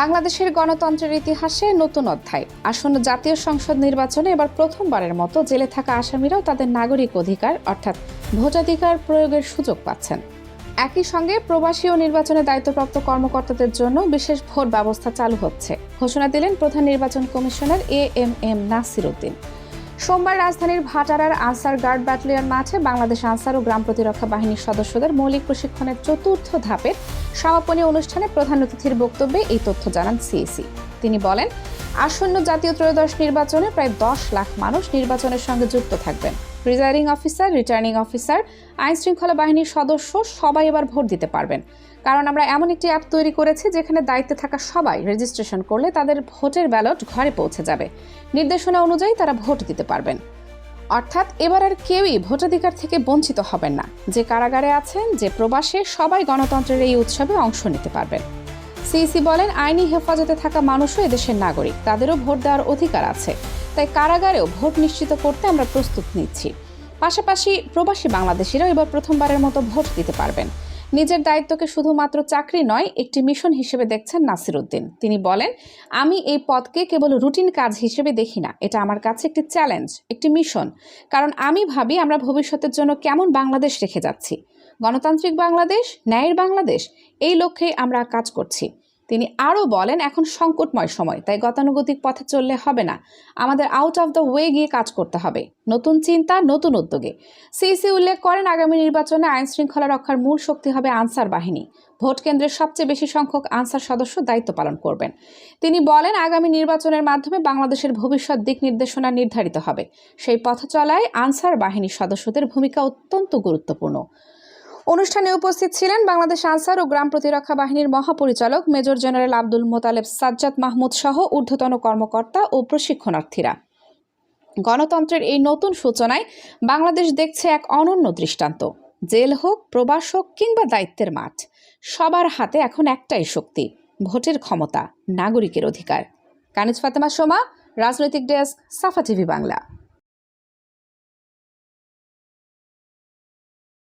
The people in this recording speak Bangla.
বাংলাদেশের গণতন্ত্রের ইতিহাসে নতুন অধ্যায়। আসন্ন জাতীয় সংসদ নির্বাচনে এবার প্রথমবারের মতো জেলে থাকা আসামিরাও তাদের নাগরিক অধিকার, অর্থাৎ ভোটাধিকার প্রয়োগের সুযোগ পাচ্ছেন। একই সঙ্গে প্রবাসী ও নির্বাচনে দায়িত্বপ্রাপ্ত কর্মকর্তাদের জন্য বিশেষ ভোট ব্যবস্থা চালু হচ্ছে। ঘোষণা দিলেন প্রধান নির্বাচন commissioner A M M Nasir Uddin. সোমবার রাজধানীর ভাটারার আনসার গার্ড ব্যাটালিয়ন মাঠে বাংলাদেশ আনসার ও গ্রাম প্রতিরক্ষা বাহিনীর সদস্যদের মৌলিক প্রশিক্ষণের চতুর্থ ধাপের সমাপনী অনুষ্ঠানে প্রধান অতিথির বক্তব্যে এই তথ্য জানান সিএসি। তিনি বলেন, আসন্ন জাতীয় ত্রয়োদশ নির্বাচনে প্রায় দশ লাখ মানুষ নির্বাচনের সঙ্গে যুক্ত থাকবেন। প্রিজাইডিং অফিসার রিটার্নিং অফিসার আইন শৃঙ্খলা বাহিনীর সদস্য, সবাই এবার ভোট দিতে পারবেন। কারণ আমরা এমন একটি অ্যাপ তৈরি করেছি যেখানে দায়িত্বে থাকা সবাই রেজিস্ট্রেশন করলে তাদের ভোটের ব্যালট ঘরে পৌঁছে যাবে। নির্দেশনা অনুযায়ী তারা ভোট দিতে পারবেন। অর্থাৎ এবার আর কেউই ভোটাধিকার থেকে বঞ্চিত হবেন না। যে কারাগারে আছেন, যে প্রবাসে, সবাই গণতন্ত্রের এই উৎসবে অংশ নিতে পারবেন। সিইসি বলেন, আইনি হেফাজতে থাকা মানুষও এদেশের নাগরিক। তাদেরও ভোট দেওয়ার অধিকার আছে। তাই কারাগারেও ভোট নিশ্চিত করতে আমরা প্রস্তুত নিচ্ছি। পাশাপাশি প্রবাসী বাংলাদেশিরাও এবার প্রথমবারের মতো ভোট দিতে পারবেন। নিজের দায়িত্বকে শুধুমাত্র চাকরি নয়, একটি মিশন হিসেবে দেখছেন নাসির উদ্দিন। তিনি বলেন, আমি এই পদকে কেবল রুটিন কাজ হিসেবে দেখি না। এটা আমার কাছে একটি চ্যালেঞ্জ, একটি মিশন। কারণ আমি ভাবি আমরা ভবিষ্যতের জন্য কেমন বাংলাদেশ রেখে যাচ্ছি। গণতান্ত্রিক বাংলাদেশ, ন্যায়ের বাংলাদেশ, এই লক্ষ্যেই আমরা কাজ করছি। তিনি আরও বলেন, এখন সংকটময় সময়, তাই গতানুগতিক পথে চললে হবে না। আমাদের আউট অফ দ্য ওয়ে গিয়ে কাজ করতে হবে। নতুন চিন্তা, নতুন উদ্যোগে। সিইসি উল্লেখ করেন, আগামী নির্বাচনে আইন শৃঙ্খলা রক্ষার মূল শক্তি হবে আনসার বাহিনী। ভোট কেন্দ্রের সবচেয়ে বেশি সংখ্যক আনসার সদস্য দায়িত্ব পালন করবেন। তিনি বলেন, আগামী নির্বাচনের মাধ্যমে বাংলাদেশের ভবিষ্যৎ দিক নির্দেশনা নির্ধারিত হবে। সেই পথ চলায় আনসার বাহিনীর সদস্যদের ভূমিকা অত্যন্ত গুরুত্বপূর্ণ। অনুষ্ঠানে উপস্থিত ছিলেন বাংলাদেশ আনসার ও গ্রাম প্রতিরক্ষা বাহিনীর মহাপরিচালক মেজর জেনারেল আব্দুল মোতালেব, সাজ্জাদ মাহমুদ সহ ঊর্ধ্বতন কর্মকর্তা ও প্রশিক্ষণার্থীরা। গণতন্ত্রের এই নতুন সূচনায় বাংলাদেশ দেখছে এক অনন্য দৃষ্টান্ত। জেল হোক, প্রবাস হোক কিংবা দায়িত্বের মাঠ, সবার হাতে এখন একটাই শক্তি, ভোটের ক্ষমতা, নাগরিকের অধিকার। কানিজ ফাতেমা সোমা, রাজনৈতিক ডেস্ক, সাফা টিভি বাংলা।